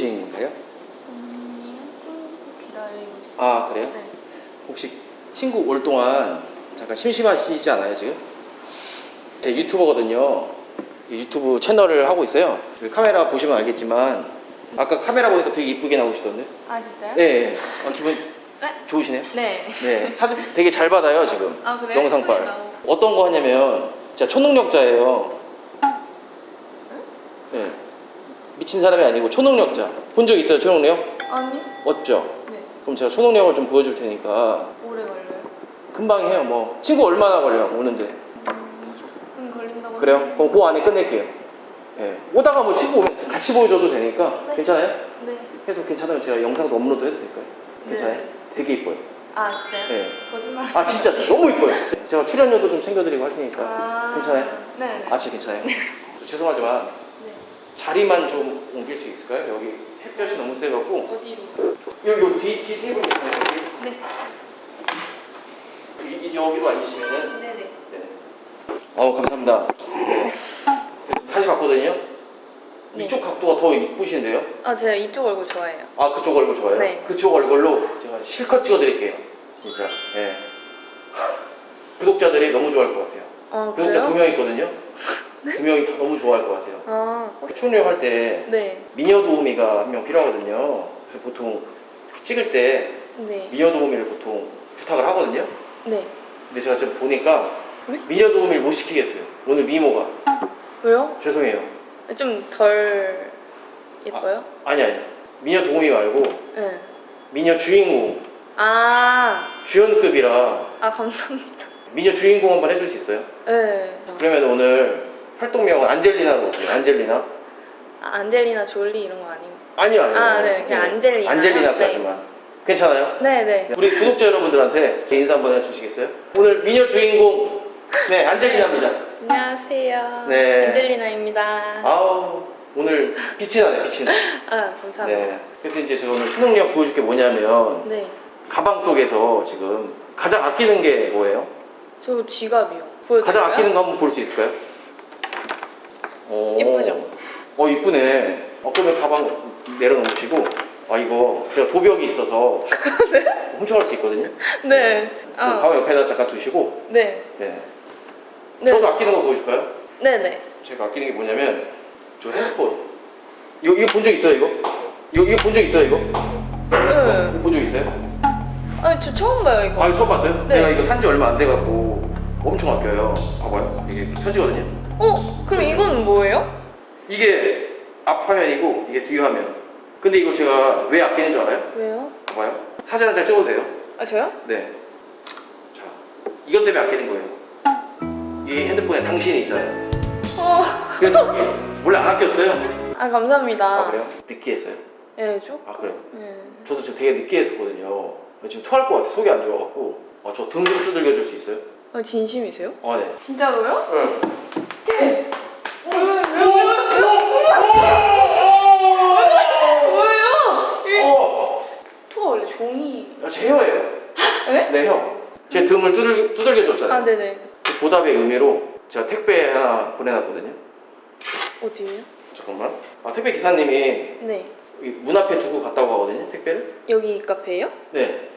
지금 바쁘신가요? 언니 친구 기다리고 있어. 아 그래요? 네. 혹시 친구 올 동안 잠깐 심심하시지 않아요 지금? 제 유튜버거든요. 이 유튜브 채널을 하고 있어요. 여기 카메라 보시면 알겠지만 아까 카메라 보니까 되게 이쁘게 나오시던데? 아 진짜요? 네. 네. 아, 기분 네. 좋으시네요? 네. 네. 사진 되게 잘 받아요 지금. 아 그래요? 영상빨. 나오고. 어떤 거 하냐면 제가 초능력자예요. 네. 미친 사람이 아니고 초능력자. 본 적 있어요 초능력? 아니? 없죠? 네. 그럼 제가 초능력을 좀 보여줄 테니까 오래 걸려요. 금방 해요. 뭐 친구 얼마나 걸려 오는데? 음, 20분 걸린다고. 그래요? 그럼 그 안에 끝낼게요. 예. 오다가 뭐 친구 오면 같이 보여줘도 되니까 네. 괜찮아요? 네. 해서 괜찮으면 제가 영상도 업로드 해도 될까요? 괜찮아요? 네. 되게 이뻐요. 아 진짜요? 예. 거짓말. 아 진짜 너무 이뻐요. 제가 출연료도 좀 챙겨드리고 할 테니까 아. 괜찮아요? 네. 아 진짜 괜찮아요? 저 죄송하지만 네. 자리만 좀 옮길 수 있을까요? 여기 햇볕이 너무 세갖고 어디로? 여기 여기 뒤, 뒤 테이블 있잖아요 여기 네. 이, 이- 여기로 앉으시면은 네네. 네. 어우 감사합니다 네. 다시 봤거든요 네. 이쪽 각도가 더 이쁘신데요? 아 제가 이쪽 얼굴 좋아해요. 아 그쪽 얼굴 좋아요? 네. 그쪽 얼굴로 제가 실컷 찍어드릴게요 진짜 예. 구독자들이 너무 좋아할 것 같아요 아 구독자 그래요? 두 명 있거든요 두 명이 다 너무 좋아할 것 같아요 아 초능력 할때 네. 미녀 도우미가 한 명 필요하거든요. 그래서 보통 찍을 때 네. 미녀 도우미를 보통 부탁을 하거든요. 네. 근데 제가 지금 보니까 네? 미녀 도우미를 못 시키겠어요. 오늘 미모가 왜요? 죄송해요. 좀 덜 예뻐요? 아니 아니 미녀 도우미 말고 네. 미녀 주인공 아. 주연급이라 아 감사합니다. 미녀 주인공 한번 해줄 수 있어요? 네. 그러면 오늘 활동명은 안젤리나로 할게요. 안젤리나? 아, 안젤리나 졸리 이런 거 아니고. 아니요 아니요. 아, 네, 그냥 안젤리나. 안젤리나까지만. 괜찮아요? 네, 네. 우리 구독자 여러분들한테 인사 한번 해주시겠어요? 오늘 미녀 주인공 네 안젤리나입니다. 안녕하세요. 네. 안젤리나입니다. 아우 오늘 빛이 나네 빛이 나. 아, 감사합니다. 네. 그래서 이제 제가 오늘 초능력 보여줄 게 뭐냐면 네. 가방 속에서 지금 가장 아끼는 게 뭐예요? 저 지갑이요. 보여드릴까요? 가장 아끼는 거 한번 볼 수 있을까요? 오. 예쁘죠? 어 이쁘네. 어 그러면 가방 내려놓으시고 아 이거 제가 도벽이 있어서 훔쳐갈 수 있거든요. 네. 그 아, 가방 옆에다 잠깐 두시고 네. 네. 네. 저도 아끼는 거 보여줄까요? 네, 네. 제가 아끼는 게 뭐냐면 저 핸드폰 이거 이거 본 적 있어요 이거? 이거 이거 본 적 있어요 이거? 네. 이거 본적 있어요? 아니, 저 처음 봐요, 이거. 아 이거 처음 봤어요? 네. 내가 이거 산지 얼마 안 돼갖고 엄청 아껴요 봐봐요 이게 편지거든요 어? 그럼 이건 뭐예요? 이게 앞 화면이고 이게 뒤 화면 근데 이거 제가 왜 아끼는 줄 알아요? 왜요? 봐봐요 사진 한 장 찍어도 돼요? 아, 저요? 네 자, 이것 때문에 아끼는 거예요 이 핸드폰에 당신이 있잖아요 어. 그래서 이게 원래 안 아꼈어요 아, 감사합니다. 아 그래요? 느끼했어요? 네, 좀? 아 그래요? 네. 저도 지금 되게 느끼했었거든요. 지금 토할 것 같아. 속이 안 좋아갖고. 아, 저 등 좀 두들겨 줄 수 있어요? 아, 진심이세요? 아, 네. 진짜로요? 응. 뭐예요? 어! 토가 원래 종이. 아, 제 혀예요. 네? 네, 혀. 제 등을 두들겨 줬잖아요. 아. 그 보답의 의미로 제가 택배 하나 보내놨거든요. 어디에요? 잠깐만. 아, 택배 기사님이 네. 여기 문 앞에 두고 갔다고 하거든요, 택배를. 여기 카페예요? 네.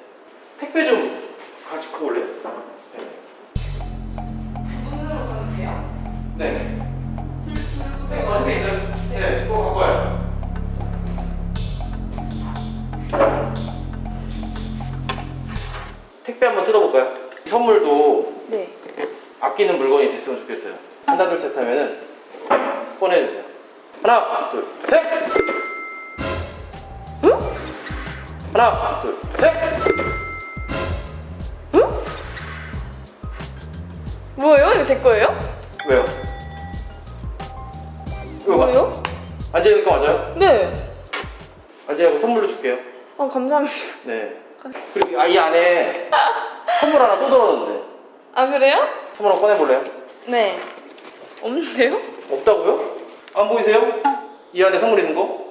택배 좀 같이 갖고 올래요? 택배 한번 뜯어볼까요? 선물도 네. 아끼는 물건이 됐으면 좋겠어요. 하나 둘 셋 하면은 꺼내주세요. 하나 둘 셋. 응? 하나 둘 셋. 뭐예요? 이거 제 거예요? 왜요? 이거 봐. 뭐예요? 안젤리 거 맞아요? 네. 안젤리하고 선물로 줄게요. 아, 감사합니다. 네. 그리고 아, 이 안에 선물 하나 또 들어놨는데 아, 그래요? 선물 한번 꺼내볼래요? 네. 없는데요? 없다고요? 안 보이세요? 이 안에 선물 있는 거?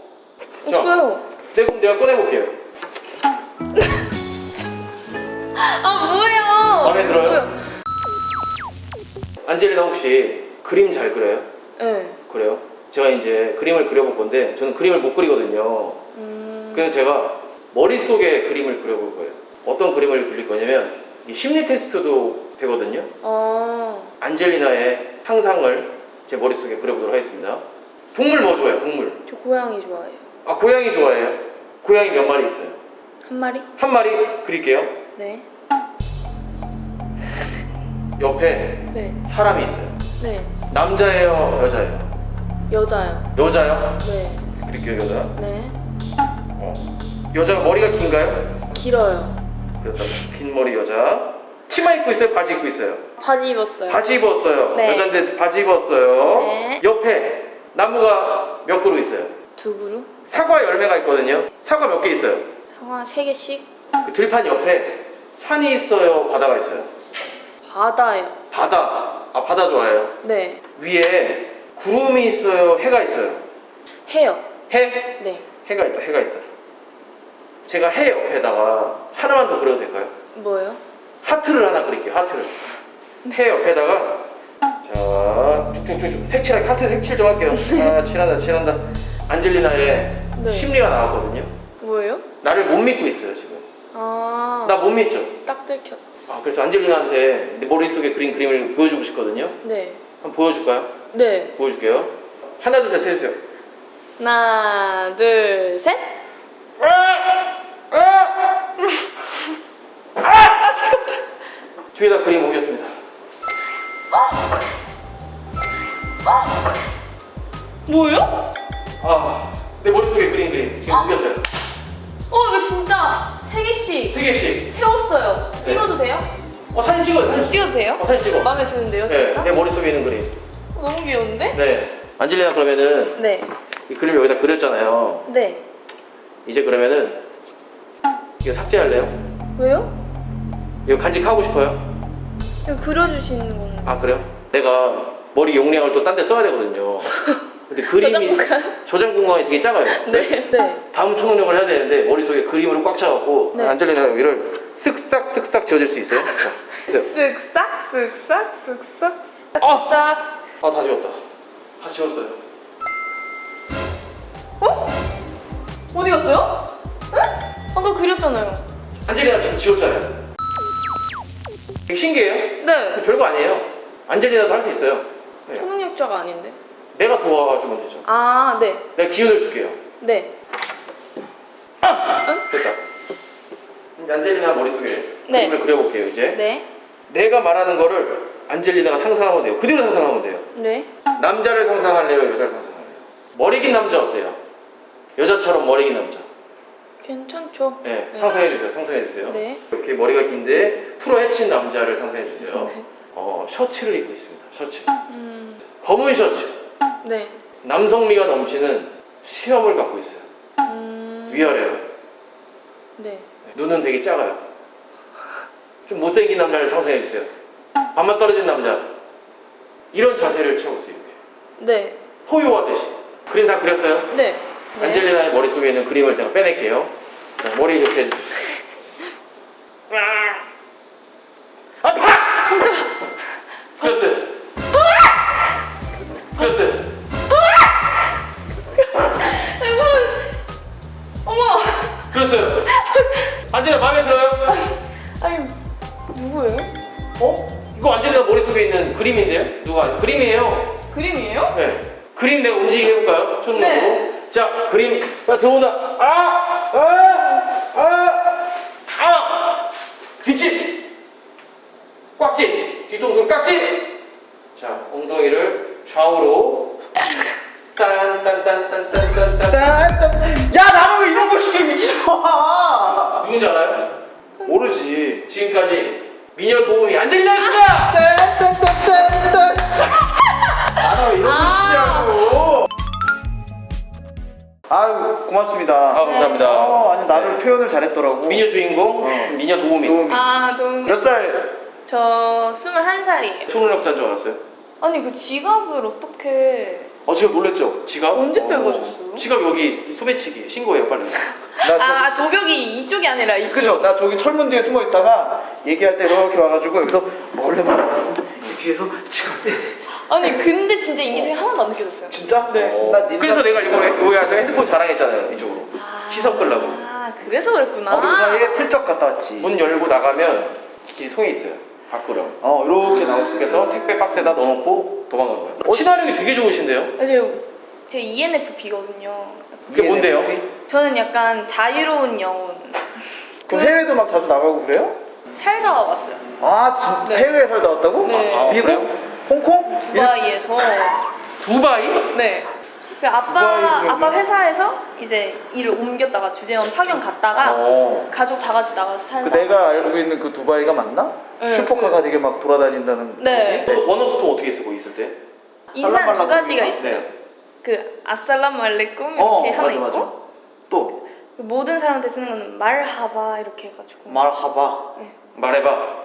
자. 없어요. 네, 그럼 내가 꺼내볼게요. 아, 뭐예요? 마음에 들어요? 뭐예요? 안젤리나 혹시 그림 잘 그려요? 네. 그래요? 제가 이제 그림을 그려볼 건데 저는 그림을 못 그리거든요. 음. 그래서 제가 머릿속에 그림을 그려볼 거예요. 어떤 그림을 그릴 거냐면 이 심리 테스트도 되거든요. 어. 안젤리나의 상상을 제 머릿속에 그려보도록 하겠습니다. 동물 뭐 좋아해요? 동물. 저 고양이 좋아해요. 아 고양이 좋아해요? 고양이 몇 마리 있어요? 한 마리? 한 마리 그릴게요. 네. 옆에 네. 사람이 있어요. 네. 남자예요? 여자예요? 여자요. 여자요? 네. 그릴게요 여자. 네. 어. 여자가 머리가 긴가요? 길어요. 여자 긴 머리 여자. 치마 입고 있어요? 바지 입고 있어요? 바지 입었어요. 바지 입었어요. 네. 여자인데 바지 입었어요. 네. 옆에 나무가 몇 그루 있어요? 두 그루? 사과 열매가 있거든요. 사과 몇 개 있어요? 상화 세 개씩? 그 들판 옆에 산이 있어요. 바다가 있어요. 바다요. 바다. 아 바다 좋아해요. 네. 위에 구름이 있어요. 해가 있어요. 해요. 해? 네. 해가 있다. 해가 있다. 제가 해 옆에다가 하나만 더 그려도 될까요? 뭐요? 하트를 하나 그릴게요. 하트를. 해 옆에다가 자 쭉쭉쭉쭉 색칠하게 하트 색칠 좀 할게요. 아 칠한다 칠한다. 안젤리나의 네. 심리가 나왔거든요. 뭐예요? 나를 못 믿고 있어요 지금. 아. 나 못 믿죠. 딱 들켰. 아 그래서 안젤리나한테 내 머릿속에 그린 그림을 보여주고 싶거든요. 네. 한번 보여줄까요? 네. 보여줄게요. 하나 둘셋 세세요. 하나, 둘, 셋. 뒤에다 그림 오겠습니다. 뭐요? 아, 내 머릿속에 그린 그림 지금 옮겼어요. 어, 이거 진짜 세 개씩 세 개씩. 채웠어요. 찍어도 돼요? 어, 사진 찍어요, 사진 찍어. 찍어도 돼요? 어, 사진 찍어. 마음에 드는데요, 네, 진짜? 내 머릿속에 있는 그림. 어, 너무 귀여운데? 네. 안젤리나 그러면은 네. 이 그림 여기다 그렸잖아요. 네. 이제 그러면은 이거 삭제할래요? 왜요? 이거 간직하고 싶어요? 이거 그려주시는 건데. 아, 그래요? 내가 머리 용량을 또 딴 데 써야 되거든요. 근데 그림이 저장 공간? 저장 공간이 되게 작아요. 네. 네. 다음 초능력을 해야 되는데 머릿속에 그림으로 꽉 차갖고 네. 안젤리나 여기를 쓱싹 쓱싹 지워질 수 있어요? 자, 보세요. 쓱싹, 쓱싹, 쓱싹, 아! 싹. 아, 다 지웠다. 다 지웠어요. 어? 어디 갔어요? 응? 아까 그렸잖아요. 안젤리나 지금 지웠잖아요. 신기해요? 네. 별거 아니에요. 안젤리나도 할 수 있어요. 네. 초능력자가 아닌데. 내가 도와주면 되죠. 아, 네. 내가 기운을 줄게요. 네. 됐다. 이제 안젤리나 머릿속에 네. 그림을 그려볼게요, 이제. 네. 내가 말하는 거를 안젤리나가 상상하면 돼요. 그대로 상상하면 돼요. 네. 남자를 상상할래요? 여자를 상상할래요? 머리 긴 남자 어때요? 여자처럼 머리 긴 남자. 괜찮죠? 네, 네. 상상해 주세요. 상상해 주세요. 네. 이렇게 머리가 긴데 풀어 헤친 남자를 상상해 주세요. 네. 어, 셔츠를 입고 있습니다. 셔츠. 음. 검은 셔츠. 네. 남성미가 넘치는 수염을 갖고 있어요. 음. 위아래로. 네. 눈은 되게 작아요. 좀 못생긴 남자를 상상해 주세요. 반만 떨어진 남자. 이런 자세를. 이렇게. 네. 포효하듯이. 그림 다 그렸어요? 네. 네. 안젤리나의 머릿속에 있는 그림을 제가 빼낼게요. 자, 머리 이렇게 해주세요. 아파! 그렸어요. 그렸어요. 아이고. 어머. 그렸어요. 안젤리나 마음에 들어요? 아니 누구예요? 어? 이거 안젤리나 머릿속에 있는 그림인데요? 누가? 그림이에요. 그림이에요? 네. 그림 내가 움직이게 해볼까요? 촌으로. 네. 자, 그림 아, 들어온다. 아! 아! 아! 아! 뒷집! 꽉집! 뒤통수 깍집! 자, 엉덩이를 좌우로 딴딴딴딴딴딴딴 야 나는 왜 이런 거 시켜 미친놈아 누군지 알아요? 모르지 지금까지 미녀 도우미 안젤리나였습니다! 나는 왜 이런 거 시키냐고 아유 고맙습니다 아, 감사합니다. 어, 아니 나를 표현을 잘했더라고 미녀 주인공, 어. 미녀 도우미. 도움이 아, 동. 몇살 저 21살이에요. 초능력자인 줄 알았어요? 아니 그 지갑을 어떻게 어 지금 놀랬죠? 지갑? 언제 어. 빼가셨어요? 지갑 여기 소매치기 신고해요 빨리 나 저, 아 도벽이 이쪽이 아니라 이쪽. 그죠? 나 저기 철문 뒤에 숨어 있다가 얘기할 때 이렇게 와가지고 여기서 몰래 이 뒤에서 지금 빼야 돼 아니 근데 진짜 이미지가 하나도 안 느껴졌어요. 진짜? 네. 나 닌자. 그래서 내가 일부러 와서 핸드폰 자랑했잖아요 이쪽으로 시선 끌라고 아 그래서 그랬구나. 어, 그 사이에 슬쩍 갔다 왔지. 문 열고 나가면 이렇게 통에 있어요 밖으로 어, 이렇게 나올 수 있어. 그래서 택배 박스에다 넣어놓고 도망간 거예요 어, 친화력이 되게 좋으신데요? 맞아요. 제 E ENFP거든요. 그게 뭔데요? 저는 약간 자유로운 영혼. 그럼 해외도 막 자주 나가고 그래요? 살다 와봤어요. 아, 진 네. 해외에 살다 왔다고? 네. 아, 미국? 그래요? 홍콩? 두바이에서. 두바이? 네. 그 아빠 두바이 아빠 회사에서 이제 일을 옮겼다가 주재원 파견 갔다가 어. 가족 다 같이 나가서 그 살다. 내가 알고 있는 그 두바이가 맞나? 네, 슈퍼카가 되게 막 돌아다닌다는. 네. 원어 소통 어떻게 쓰고 있을 때? 인사 두 가지가? 있어요. 네. 그 아살라무 알레쿰 이렇게 어, 하나 맞아, 있고 맞아. 또 그 모든 사람한테 쓰는 거는 말하바 이렇게 해가지고. 말하바. 말해봐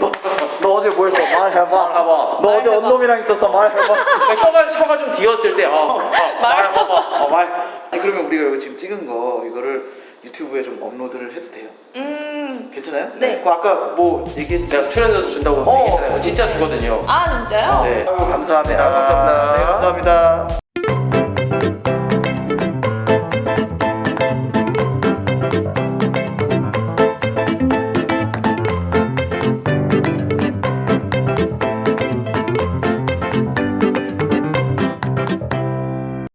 너, 너 어제 뭐 했어? 말해봐. 말해봐 너 어제 말해봐. 언놈이랑 있었어? 말해봐. 그러니까 혀가, 혀가 좀 뒤었을 때 어, 어, 말해봐 어, 말. 아니, 그러면 우리가 이거 지금 찍은 거 이거를 유튜브에 좀 업로드를 해도 돼요? 음. 괜찮아요? 네. 그 아까 뭐 얘기했지? 제가 출연료도 준다고 어. 얘기했잖아요 진짜 주거든요 아 진짜요? 네. 아유, 감사합니다. 아, 감사합니다. 네, 감사합니다.